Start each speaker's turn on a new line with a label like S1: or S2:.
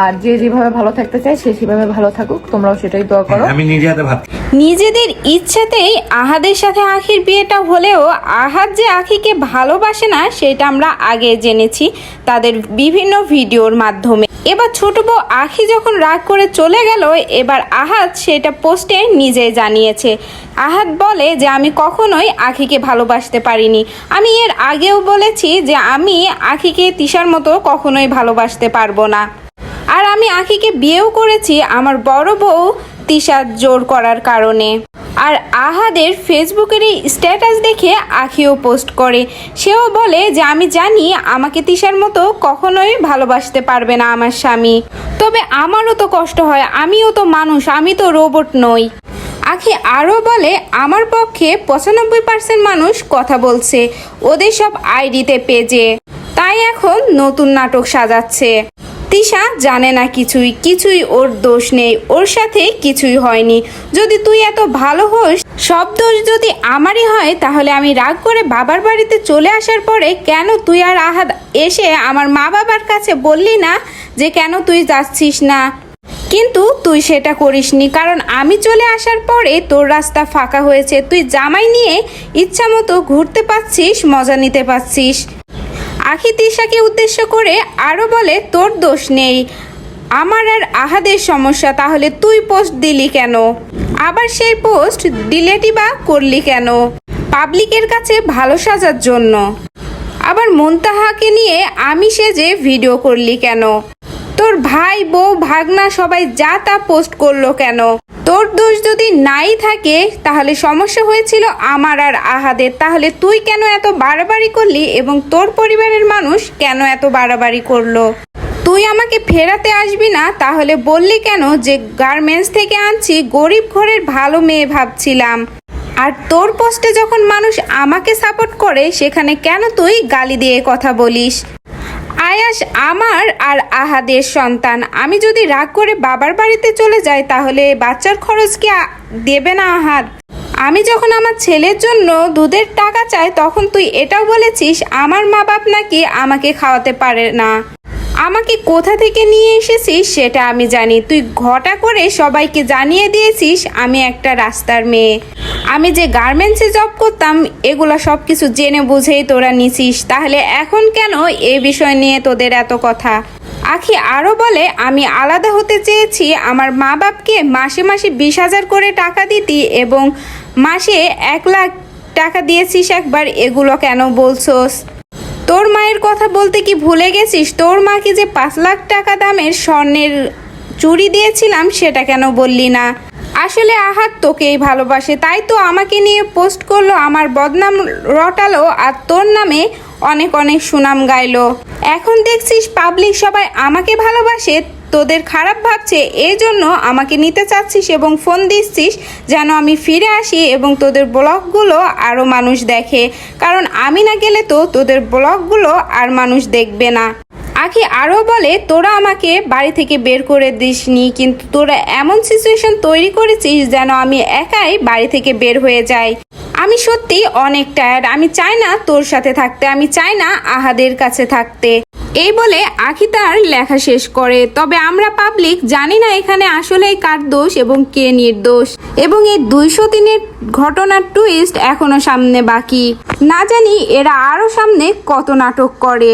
S1: আর যে যেভাবে ভালো থাকতে চায় সে সেভাবে ভালো থাকুক তোমরাও সেটাই দোয়া করো।
S2: আমি নিজে হাতে ভাত
S3: নিজেদের ইচ্ছাতেই আহাদের সাথে আখির বিয়েটা হলেও আহাদ যে আখিকে ভালোবাসে না সেটা আমরা আগে জেনেছি তাদের বিভিন্ন ভিডিওর মাধ্যমে। এবার ছোট বউ আখি যখন রাগ করে চলে গেল এবার আহাদ সেটা পোস্টে নিজেই জানিয়েছে। আহাদ বলে যে আমি কখনোই আখিকে ভালোবাসতে পারিনি। আমি এর আগেও বলেছি যে আমি আখিকে তিশার মতো কখনোই ভালোবাসতে পারব না। আমি আখিকে বিয়েও করেছি আমার বড় বউ তিশার জোর করার কারণে। আর আহাদের ফেসবুকের এই স্ট্যাটাস দেখে আখিও পোস্ট করে। সেও বলে যে, আমি জানি আমাকে তিশার মতো কখনোই ভালোবাসতে পারবে না আমার স্বামী। তবে আমারও তো কষ্ট হয়, আমিও তো মানুষ, আমি তো রোবট নই। আখি আরও বলে, আমার পক্ষে পঁচানব্বই পার্সেন্ট মানুষ কথা বলছে, ওদের সব আইডিতে পেজে। তাই এখন নতুন নাটক সাজাচ্ছে। তিশা জানে না কিছুই কিছুই ওর দোষ নেই, ওর সাথে কিছুই হয়নি। যদি তুই এত ভালো হোস, সব দোষ যদি আমারই হয়, তাহলে আমি রাগ করে বাবার বাড়িতে চলে আসার পরে কেন তুই আর আহাদ এসে আমার মা বাবার কাছে বললি না যে কেন তুই যাচ্ছিস না? কিন্তু তুই সেটা করিসনি, কারণ আমি চলে আসার পরে তোর রাস্তা ফাঁকা হয়েছে। তুই জামাই নিয়ে ইচ্ছা মতো ঘুরতে পাচ্ছিস মজা নিতে পাচ্ছিস আখি তিশাকে উদ্দেশ্য করে আরও বলে, তোর দোষ নেই। আমার আর আহাদের সমস্যা, তাহলে তুই পোস্ট দিলি কেন? আবার সেই পোস্ট ডিলেটই বা করলি কেন? পাবলিকের কাছে ভালো সাজার জন্য। আবার মন্তাহাকে নিয়ে আমি সেজে ভিডিও করলি কেন? তোর ভাই, বউ, ভাগনা সবাই যা তা পোস্ট করল কেন? তোর দোষ যদি নাই থাকে, তাহলে সমস্যা হয়েছিল আমার আর আহাদের। তাহলে তুই কেন এত বাড়াবাড়ি করলি এবং তোর পরিবারের মানুষ কেন এত বাড়াবাড়ি করল? তুই আমাকে ফেরাতে আসবি না, তাহলে বললি কেন যে গার্মেন্টস থেকে আনছি, গরিব ঘরের ভালো মেয়ে ভাবছিলাম। আর তোর পোস্টে যখন মানুষ আমাকে সাপোর্ট করে, সেখানে কেন তুই গালি দিয়ে কথা বলিস? আয়াস আমার আর আহাদের সন্তান। আমি যদি রাগ করে বাবার বাড়িতে চলে যাই, তাহলে বাচ্চার খরচ কি দেবে না আহাদ? আমি যখন আমার ছেলের জন্য দুধের টাকা চাই, তখন তুই এটাও বলেছিস, আমার মা বাপ নাকি আমাকে খাওয়াতে পারে না। আমাকে কোথা থেকে নিয়ে এসেছিস সেটা আমি জানি। তুই ঘটা করে সবাইকে জানিয়ে দিয়েছিস আমি একটা রাস্তার মেয়ে। আমি যে গার্মেন্টসে জব করতাম, এগুলো সব কিছু জেনে বুঝেই তোরা নিছিস। তাহলে এখন কেন এ বিষয় নিয়ে তোদের এত কথা? আখি আরও বলে, আমি আলাদা হতে চেয়েছি। আমার মা বাপকে মাসে মাসে বিশ হাজার করে টাকা দিতি এবং মাসে এক লাখ টাকা দিয়েছিস একবার, এগুলো কেন বলছোস? তোর মায়ের কথা বলতে কি ভুলে গেছিস? তোর মাকে যে পাঁচ লাখ টাকা দামের স্বর্ণের চুরি দিয়েছিলাম সেটা কেন বললি না? আসলে আহাত তোকেই ভালোবাসে, তাই তো আমাকে নিয়ে পোস্ট করল, আমার বদনাম রটালো আর তোর নামে অনেক অনেক সুনাম গাইলো। এখন দেখছিস পাবলিক সবাই আমাকে ভালোবাসে তোদের খারাপ ভাবছে এই জন্য আমাকে নিতে চাচ্ছিস এবং ফোন দিচ্ছিস যেন আমি ফিরে আসি এবং তোদের ব্লগগুলো আরও মানুষ দেখে। কারণ আমি না গেলে তো তোদের ব্লগগুলো আর মানুষ দেখবে না। আখি আরও বলে, তোরা আমাকে বাড়ি থেকে বের করে দিসনি, কিন্তু তোরা এমন সিচুয়েশন তৈরি করেছিস যেন আমি একাই বাড়ি থেকে বের হয়ে যাই। আমি সত্যি অনেক টায়ার্ড আমি চাই না তোর সাথে থাকতে, আমি চাই না আহাদের কাছে থাকতে। এই বলে আখি তার লেখা শেষ করে। তবে আমরা পাবলিক জানি না এখানে আসলে কার দোষ এবং কে নির্দোষ। এবং এই দুইশো দিনের ঘটনার টুইস্ট এখনও সামনে বাকি। না জানি এরা আরও সামনে কত নাটক করে।